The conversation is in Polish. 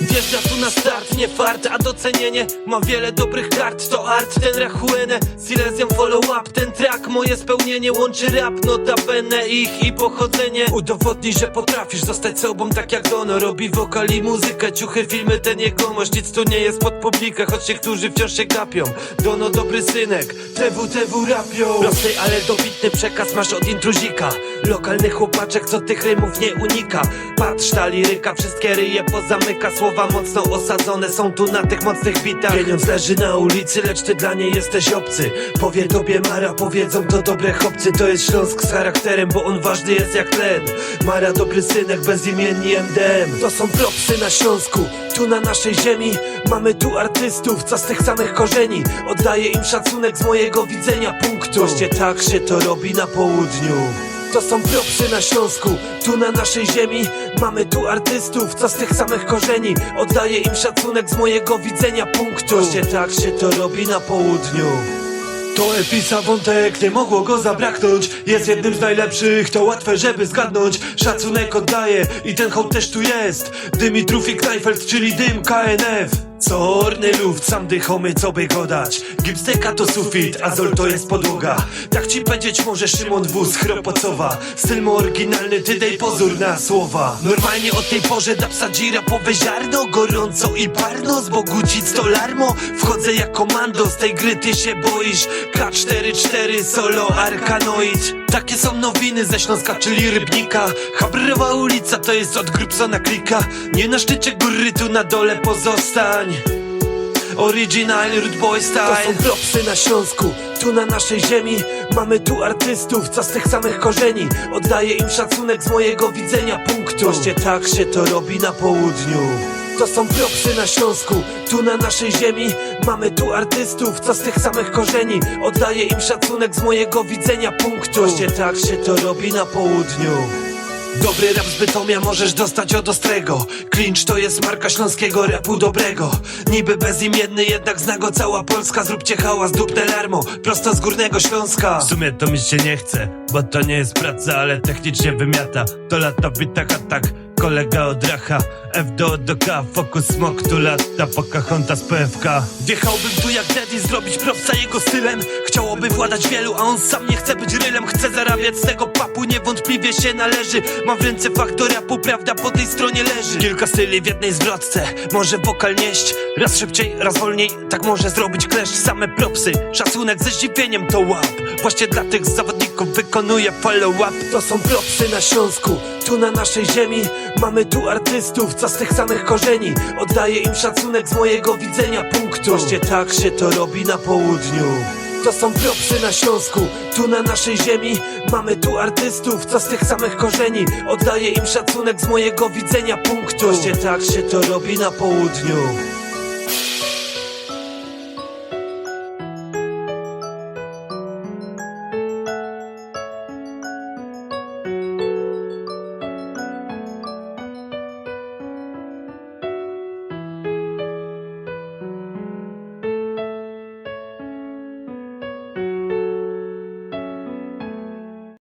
Wjeżdża tu na start, nie fart, a docenienie Ma wiele dobrych kart, to art, ten rachuene Silesium follow up, ten track Moje spełnienie łączy rap, notabene Ich i pochodzenie. Udowodnij, że potrafisz zostać sobą tak jak Dono Robi wokal i muzykę, ciuchy, filmy, ten jegomość Nic tu nie jest pod publikę, choć niektórzy wciąż się gapią. Dono dobry synek, TW, TW rapią. Prosty, ale dobitny przekaz masz od intruzika. Lokalny chłopaczek, co tych rymów nie unika. Patrz ta liryka, wszystkie ryje pozamyka. Słowa mocno osadzone są tu na tych mocnych bitach. Pieniądz leży na ulicy, lecz ty dla niej jesteś obcy. Powie tobie Mara, powiedzą to dobre chłopcy. To jest Śląsk z charakterem, bo on ważny jest jak tlen. Mara dobry synek, bezimienni MDM To są propsy na Śląsku, tu na naszej ziemi. Mamy tu artystów, co z tych samych korzeni. Oddaję im szacunek z mojego widzenia punktu. Właśnie tak się to robi na południu to są propsy na Śląsku, tu na naszej ziemi. Mamy tu artystów, co z tych samych korzeni. Oddaję im szacunek z mojego widzenia punktu. Właśnie tak się to robi na południu. To Episa Wątek, nie mogło go zabraknąć. Jest jednym z najlepszych, to łatwe żeby zgadnąć. Szacunek oddaję i ten hołd też tu jest. Dymitrów i Knajfeld, czyli dym KNF Corny luft, sam dychomy, co by go dać? Gipsteka to sufit, azol to jest podłoga. Tak ci powiedzieć może Szymon Wóz, chropocowa. Styl mu oryginalny, ty dej pozór na słowa. Normalnie o tej porze da psa dzira powe ziarno Gorąco i parno, z bogu dzic to larmo Wchodzę jak komando, z tej gry ty się boisz. K44 solo Arkanoid Takie są nowiny ze Śląska, czyli Rybnika. Habrowa ulica to jest od Grubsona klika. Nie na szczycie góry, tu na dole pozostań. Original Root Boy Style. To są propsy na Śląsku, tu na naszej ziemi. Mamy tu artystów, co z tych samych korzeni. Oddaję im szacunek z mojego widzenia punktu. Właśnie tak się to robi na południu to są propsy na Śląsku, tu na naszej ziemi. Mamy tu artystów, co z tych samych korzeni. Oddaję im szacunek z mojego widzenia punktu. Właśnie tak się to robi na południu. Dobry rap z Bytomia możesz dostać od Ostrego. Clinch to jest marka śląskiego rapu dobrego. Niby bezimienny, jednak zna go cała Polska. Zróbcie hałas, dupne larmo, prosto z Górnego Śląska. W sumie to mi się nie chce, bo to nie jest praca Ale technicznie wymiata, to lata w bitach atak Kolega od racha, F do do K Fokus smok tu lata, Pocahontas PFK Wjechałbym tu jak Daddy, zrobić propsa jego stylem. Chciałoby władać wielu, a on sam nie chce być rylem. Chce zarabiać z tego papu, niewątpliwie się należy. Mam w ręce faktor rapu, prawda po tej stronie leży. Kilka styli w jednej zwrotce, może wokal nieść. Raz szybciej, raz wolniej, tak może zrobić kleszcz. Same propsy, szacunek ze zdziwieniem to łap. Właśnie dla tych zawodników wykonuję follow up To są propsy na Śląsku, tu na naszej ziemi. Mamy tu artystów, co z tych samych korzeni. Oddaję im szacunek z mojego widzenia punktu. Właśnie tak się to robi na południu. To są propsy na Śląsku, tu na naszej ziemi. Mamy tu artystów, co z tych samych korzeni. Oddaję im szacunek z mojego widzenia punktu. Właśnie tak się to robi na południu